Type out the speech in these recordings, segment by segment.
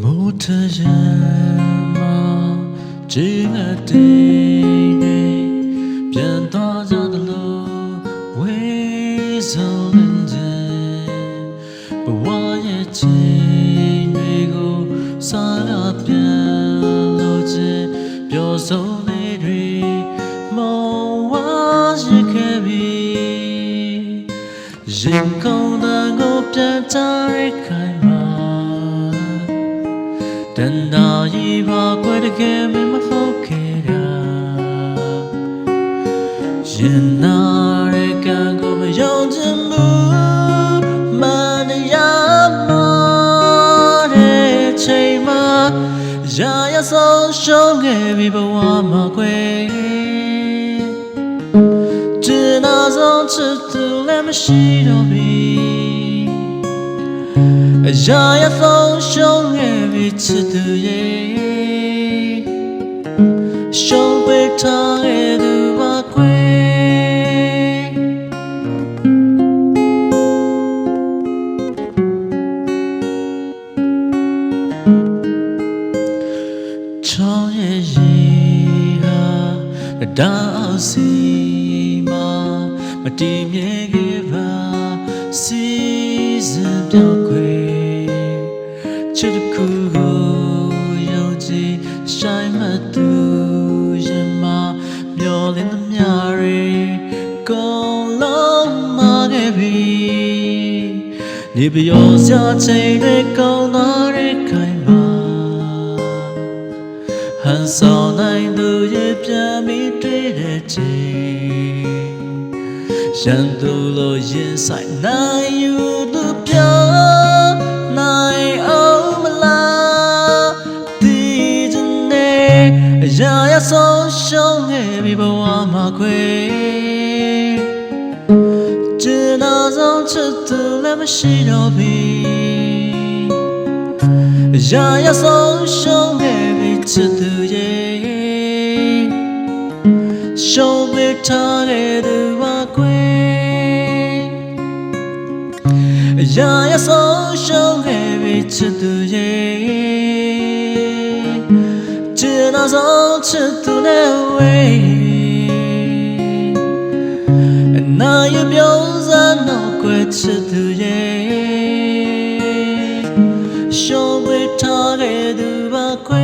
မိုးထရေမှာဂျင်းအတင်းပြန်သွားကြ ရင်ကုန်တန်ကိုပြန်ချရခိုင်မှာတန်တာရီပါကွယ်တကယ်မမဟုတ်ခဲ့တာရင်နာရကံကိုမယုံချင်ဘူးမန်ရမတဲ့ချိန်မှာရာရဆုံးရှုံးခဲ့ပြီဘဝမှာကွယ်只 နောက်ဆုံးချစ်သူလည်းမရှိတော့ပြီအရာရဆုံးရှုံးခဲ့ပြီချစ်သူရဲ့ရှုံးပေးထားခဲ့သူပါခွေချောင်းရဲ့ရေဟာဒါအောင်စီ မတည်မြဲခဲ့ပါစီစဉ်ပြောင်းခွေချစ်တစ်ခုကိုယုံကြည်ဆိုင်မသူရင်မမျောလင်းသမျှတွေကုန်လုံးမခဲ့ပြီနေပြောစရာချိန်တွေကုန်သွားတဲ့ခိုင်မှာဟန်ဆောင်နိုင်သူရဲ့ပြန်ပြီး ရန်သူလိုရင်ဆိုင်နိုင်ယူသူပြောနိုင်အောင်မလားဒီချင်နေအရာရဆုံးရှုံးခဲ့ပြီဘဝမှာခွေကျင်နာဆုံးချစ်သူလည်းမရှိတော့ပြီအရာရဆုံးရှုံးခဲ့ပြီချစ်သူရဲ့ရှုံးပေးထားတဲ့သူ အရာရဆုံးရှုံးခဲ့ပြီချစ်သူရဲ့ချစ်နာဆုံးချစ်သူနဲ့ဝေးအနာရပြုံးစားတော့ကွယ်ချစ်သူရဲ့ရှုံးပေးထားတဲ့သူပါကွ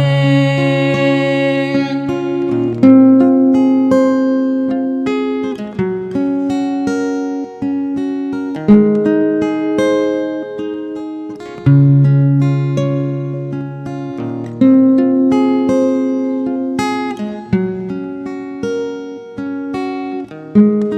ယ် Thank